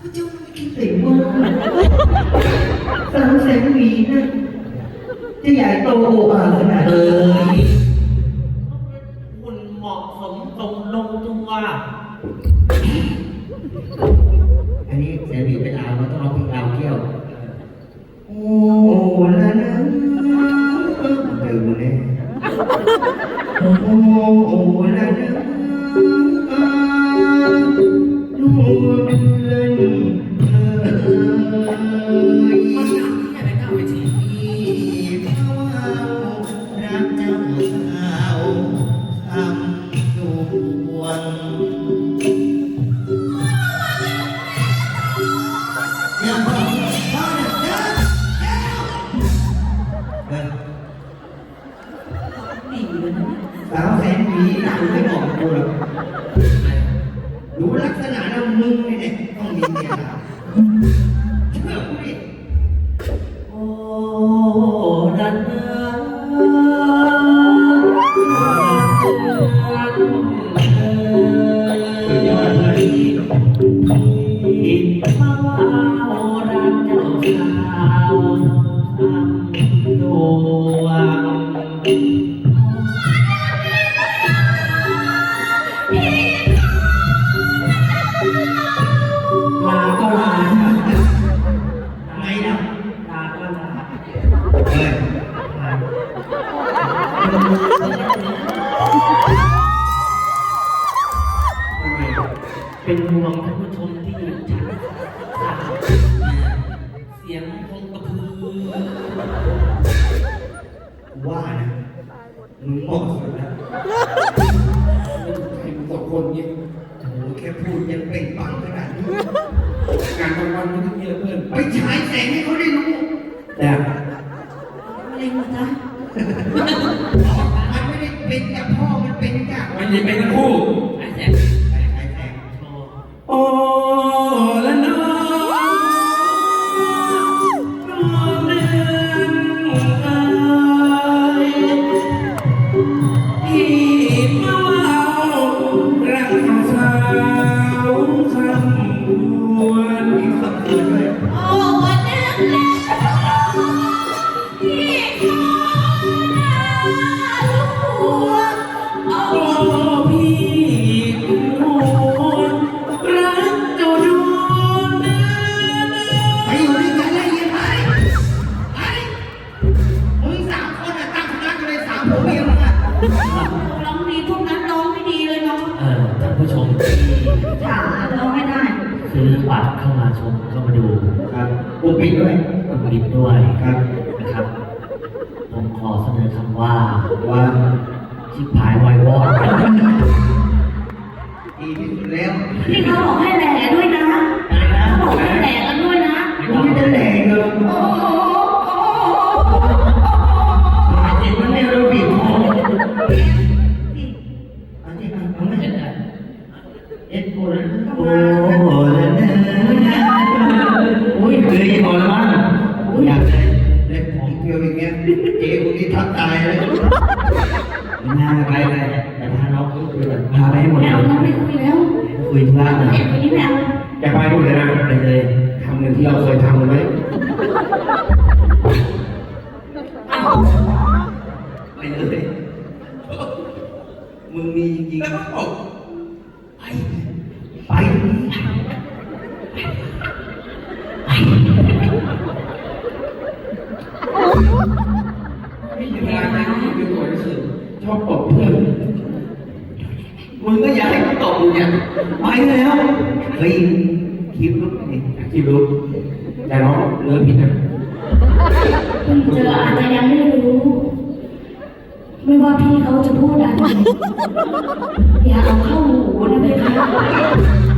ข้าพเจ้าไม่คิดเลยว่าสามแสนหวีนะจะใหญ่โตโอ้อาขนาดเอนี้ แสนหวีนะคุณไม่บอกกูหรอกดูลักษณะแล้วมึงเนี่ยต้องมีเมียาก็ลาเฮ้ยเป็นห่วงท่านผู้ชมที่อยู่ชั้นสามเสียงคงกระพือว่านะมึงเหมาะสุดแล้ว แต่อะไรนะจ๊ะมันไม่ได้เป็นจากพ่อ มันเป็นจากมันยังเป็นทั้งคู่ กันเลยสามผัวเมียมึงอะร้องดีพวกนั้นร้องไม่ดีเลยเนาะเออท่านผู้ชมที่จ๋าร้องไม่ได้ ซื้อบัตรเข้ามาชมเข้ามาดูครับกูปิดด้วยกดลิฟต์ด้วยครับนะครับ ผมขอเสนอคำว่าว่าชิบหายไวายวอดดีที่สุดแล้วนี่เขาบอกให้แหล่ด้วย เอ็ดโกเลยโอ้เลยนะอุ้ยเคยพอแล้วมั้งอุ้ยอยากเลยเล็บผมเพียวอย่างเงี้ยเจ๊คนนี้ทักตายเลยน่าไปเลยแต่พาน้องคุยแบบพาไปให้หมดไม่เลยเอาแล้วไม่คุยแล้วคุยธุระเลยเอ็ดคนนี้ไม่เอาจะไปหมดเลยนะไปเลยทำเงินที่เราเคยทำกันไว้ไานั้นที่เป็นตัวหนังสือชอบตบเพื่อนมึงก็อยากให้กูตบมึงเนี่ยไปแล้วเฮ้ยคลิปลุกนี่คลิปลุกแต่น้องเลิกผิดนะเพิ่งเจออาจจะยังไม่รู้ ไม่ว่าพี่เขาจะพูดอะไรอย่าเอาเข้าหูนะเพคะ